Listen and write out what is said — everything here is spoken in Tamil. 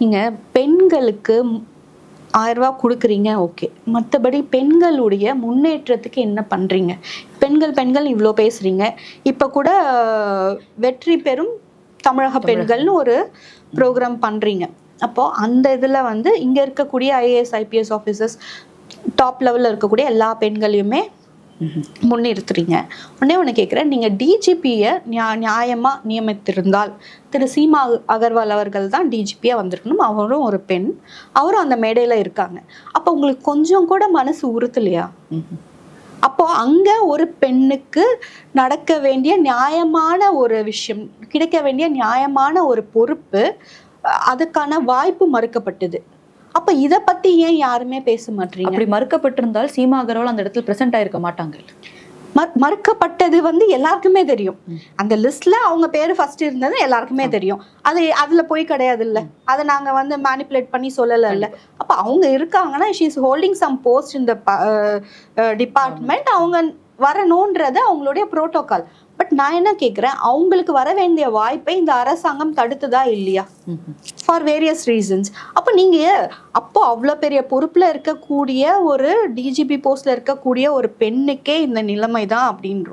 நீங்கள் பெண்களுக்கு ஆயிரம் ரூபாய் கொடுக்குறீங்க ஓகே மற்றபடி பெண்களுடைய முன்னேற்றத்துக்கு என்ன பண்ணுறீங்க பெண்கள் பெண்கள் இவ்வளோ பேசுகிறீங்க இப்போ கூட வெற்றி பெறும் தமிழக பெண்கள்னு ஒரு ப்ரோக்ராம் பண்ணுறீங்க அப்போது அந்த இதில் வந்து இங்கே இருக்கக்கூடிய ஐஏஎஸ் ஐபிஎஸ் ஆஃபீஸர்ஸ் டாப் லெவலில் இருக்கக்கூடிய எல்லா பெண்களையுமே முன்னிறுத்துறீங்க. உடனே ஒன்று கேட்குறேன் நீங்கள் டிஜிபியை நியா நியாயமாக நியமித்திருந்தால் திரு சீமா அகர்வால் அவர்கள் தான் டிஜிபியாக வந்திருக்கணும். அவரும் ஒரு பெண். அவரும் அந்த மேடையில் இருக்காங்க. அப்போ உங்களுக்கு கொஞ்சம் கூட மனசு உறுத்தலையா? அப்போ அங்க ஒரு பெண்ணுக்கு நடக்க வேண்டிய நியாயமான ஒரு விஷயம் கிடைக்க வேண்டிய நியாயமான ஒரு பொறுப்பு அதுக்கான வாய்ப்பு மறுக்கப்பட்டது. அப்ப இத பத்தி ஏன் யாருமே பேச மாட்டீங்க? அப்படி மறுக்கப்பட்டிருந்தால் சீமா அகர்வால் அந்த இடத்துல பிரசன்ட் ஆயிருக்க மாட்டாங்க. மறு- மறுக்கப்பட்டது வந்து எல்லாருக்குமே தெரியும். அந்த லிஸ்ட்ல அவங்க பேரு ஃபர்ஸ்ட் இருந்தது எல்லாருக்குமே தெரியும். அது அதுல போய் கிடையாது இல்ல அதை நாங்க வந்து மேனிப்புலேட் பண்ணி சொல்லல இல்ல அப்ப அவங்க இருக்காங்கன்னா she is holding some post இந்த டிபார்ட்மெண்ட் அவங்க வரணுன்றது அவங்களுடைய புரோட்டோகால் பட் நான் என்ன கேட்குறேன் அவங்களுக்கு வர வேண்டிய வாய்ப்பை இந்த அரசாங்கம் தடுத்ததா இல்லையா? ஃபார் வேரியஸ் ரீசன்ஸ் அப்போ நீங்கள் அப்போ அவ்வளோ பெரிய பொறுப்பில் இருக்கக்கூடிய ஒரு டிஜிபி போஸ்ட்டில் இருக்கக்கூடிய ஒரு பெண்ணுக்கே இந்த நிலைமை தான் அப்படின்றோம்.